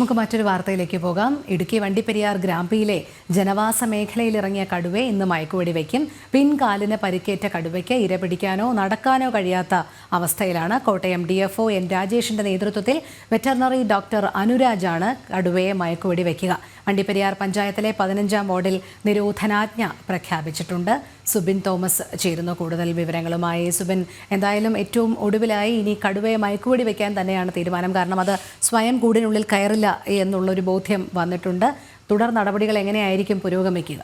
നമുക്ക് മറ്റൊരു വാർത്തയിലേക്ക് പോകാം. ഇടുക്കി വണ്ടിപ്പെരിയാർ ഗ്രാമ്പിയിലെ ജനവാസ മേഖലയിൽ ഇറങ്ങിയ കടുവയെ ഇന്ന് മയക്കുവെടി വയ്ക്കും പിൻകാലിന് പരിക്കേറ്റ കടുവയ്ക്ക് ഇര പിടിക്കാനോ നടക്കാനോ കഴിയാത്ത അവസ്ഥയിലാണ്. കോട്ടയം ഡി എഫ് എൻ രാജേഷിന്റെ നേതൃത്വത്തിൽ വെറ്ററിനറി ഡോക്ടർ അനുരാജാണ് കടുവയെ മയക്കുവെടി വയ്ക്കുക വണ്ടിപ്പെരിയാർ പഞ്ചായത്തിലെ പതിനഞ്ചാം വാർഡിൽ നിരോധനാജ്ഞ പ്രഖ്യാപിച്ചിട്ടുണ്ട്. സുബിൻ തോമസ് ചേരുന്നു കൂടുതൽ വിവരങ്ങളുമായി. സുബിൻ എന്തായാലും ഏറ്റവും ഒടുവിലായി ഇനി കടുവയെ മയക്കുവെടി വയ്ക്കാൻ തന്നെയാണ് തീരുമാനം. കാരണം അത് സ്വയം കൂടിനുള്ളിൽ കയറില്ല എന്നുള്ളൊരു ബോധ്യം വന്നിട്ടുണ്ട്. തുടർ നടപടികൾ എങ്ങനെയായിരിക്കും പുരോഗമിക്കുക?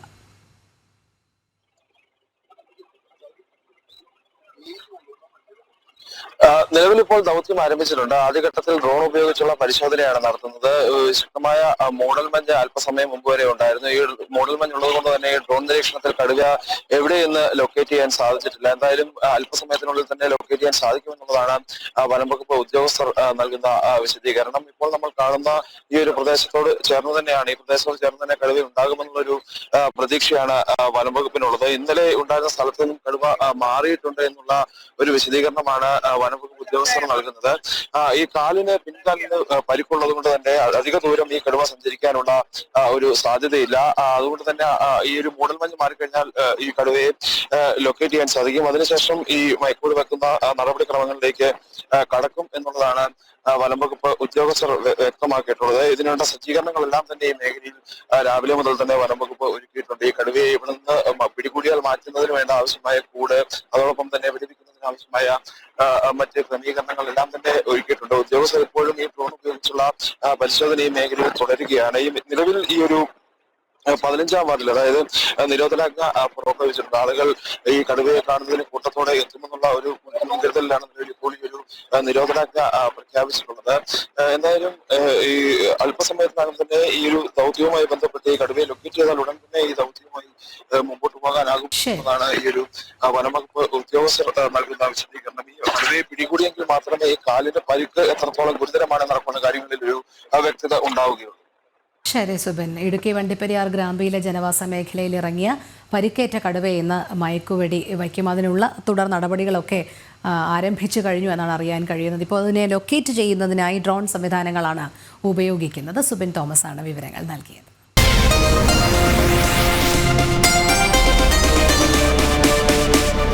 ആ, നിലവിലിപ്പോൾ ദൗത്യം ആരംഭിച്ചിട്ടുണ്ട്. ആദ്യഘട്ടത്തിൽ ഡ്രോൺ ഉപയോഗിച്ചുള്ള പരിശോധനയാണ് നടത്തുന്നത്. ശക്തമായ മോഡൽ മഞ്ഞ് അല്പസമയം മുമ്പ് വരെ ഉണ്ടായിരുന്നു. ഈ മോഡൽ മഞ്ഞ് ഉള്ളത് കൊണ്ട് തന്നെ ഈ ഡ്രോൺ നിരീക്ഷണത്തിൽ കടുവ എവിടെയെന്ന് ലൊക്കേറ്റ് ചെയ്യാൻ സാധിച്ചിട്ടില്ല. എന്തായാലും അല്പസമയത്തിനുള്ളിൽ തന്നെ ലൊക്കേറ്റ് ചെയ്യാൻ സാധിക്കുമെന്നുള്ളതാണ് വനം വകുപ്പ് ഉദ്യോഗസ്ഥർ നൽകുന്ന വിശദീകരണം. ഇപ്പോൾ നമ്മൾ കാണുന്ന ഈ ഒരു പ്രദേശത്തോട് ചേർന്ന് തന്നെയാണ് ഈ പ്രദേശത്തോട് ചേർന്ന് തന്നെ കടുവ ഉണ്ടാകുമെന്നുള്ളൊരു പ്രതീക്ഷയാണ് വനംവകുപ്പിനുള്ളത് വനം വകുപ്പിനുള്ളത്. ഇന്നലെ ഉണ്ടായിരുന്ന സ്ഥലത്ത് നിന്നും കടുവ മാറിയിട്ടുണ്ട് എന്നുള്ള ഒരു വിശദീകരണമാണ് വനംവകുപ്പ് വനം വകുപ്പ് ഉദ്യോഗസ്ഥർ നൽകുന്നത്. ഈ കാലിന് പിൻകാലിന് പരിക്കുള്ളത് കൊണ്ട് തന്നെ അധിക ദൂരം ഈ കടുവ സഞ്ചരിക്കാനുള്ള ഒരു സാധ്യതയില്ല. അതുകൊണ്ട് തന്നെ ഈ ഒരു മൂടൽമഞ്ഞ് മാറിക്കഴിഞ്ഞാൽ ഈ കടുവയെ ലൊക്കേറ്റ് ചെയ്യാൻ സാധിക്കും. അതിനുശേഷം ഈ മയക്കൂട് വെക്കുന്ന നടപടിക്രമങ്ങളിലേക്ക് കടക്കും എന്നുള്ളതാണ് വനം വകുപ്പ് ഉദ്യോഗസ്ഥർ വ്യ- വ്യക്തമാക്കിയിട്ടുള്ളത്. ഇതിനുള്ള സജ്ജീകരണങ്ങളെല്ലാം തന്നെ ഈ മേഖലയിൽ രാവിലെ മുതൽ തന്നെ വനം വകുപ്പ് ഒരുക്കിയിട്ടുണ്ട്. ഈ കടുവയെ ഇവിടെ നിന്ന് പിടികൂടിയാൽ മാറ്റുന്നതിന് വേണ്ട ആവശ്യമായ കൂട് അതോടൊപ്പം തന്നെ വെടിവെക്കുന്നതിന് ആവശ്യമായ മറ്റ് ക്രമീകരണങ്ങൾ എല്ലാം തന്നെ ഒരുക്കിയിട്ടുണ്ട്. ഉദ്യോഗസ്ഥർ ഇപ്പോഴും ഈ ഡ്രോൺ ഉപയോഗിച്ചുള്ള പരിശോധന ഈ മേഖലയിൽ തുടരുകയാണ്. ഈ നിലവിൽ ഈ ഒരു പതിനഞ്ചാം വാർഡിൽ അതായത് നിരോധനാജ്ഞ പുറപ്പെടുവിച്ചിട്ടുണ്ട്. ആളുകൾ ഈ കടുവയെ കാണുന്നതിന് കൂട്ടത്തോടെ എത്തുമെന്നുള്ള ഒരു മുൻകരുതലിലാണ് നിലവിൽ ഇപ്പോൾ ഈ ഒരു നിരോധനാജ്ഞ പ്രഖ്യാപിച്ചിട്ടുള്ളത്. എന്തായാലും ഈ അല്പസമയത്തിനകം തന്നെ ഈ ഒരു ദൗത്യവുമായി ബന്ധപ്പെട്ട് ഈ കടുവയെ ലൊക്കേറ്റ് ചെയ്താൽ ഉടൻ തന്നെ എന്നതാണ് ഈ ഒരു വനംവകുപ്പ് ഉദ്യോഗസ്ഥർ നൽകുന്ന വിശദീകരണം. ഈ കടുവയെ പിടികൂടിയെങ്കിൽ മാത്രമേ ഈ കാലിന്റെ പരുക്ക് എത്രത്തോളം ഗുരുതരമാണെന്ന് നടക്കുന്ന കാര്യങ്ങളിൽ ഒരു വ്യക്തത ഉണ്ടാവുകയുള്ളൂ. ശരി സുബൻ. ഇടുക്കി വണ്ടിപ്പെരിയാർ ഗ്രാമ്പിയിലെ ജനവാസ മേഖലയിൽ ഇറങ്ങിയ പരിക്കേറ്റ കടുവയെ ഇന്ന് മയക്കുവെടി വയ്ക്കും. അതിനുള്ള തുടർ നടപടികളൊക്കെ ആരംഭിച്ചു കഴിഞ്ഞു എന്നാണ് അറിയാൻ കഴിയുന്നത്. ഇപ്പോൾ അതിനെ ലൊക്കേറ്റ് ചെയ്യുന്നതിനായി ഡ്രോൺ സംവിധാനങ്ങളാണ് ഉപയോഗിക്കുന്നത്. സുബിൻ തോമസ് ആണ് വിവരങ്ങൾ നൽകിയത്.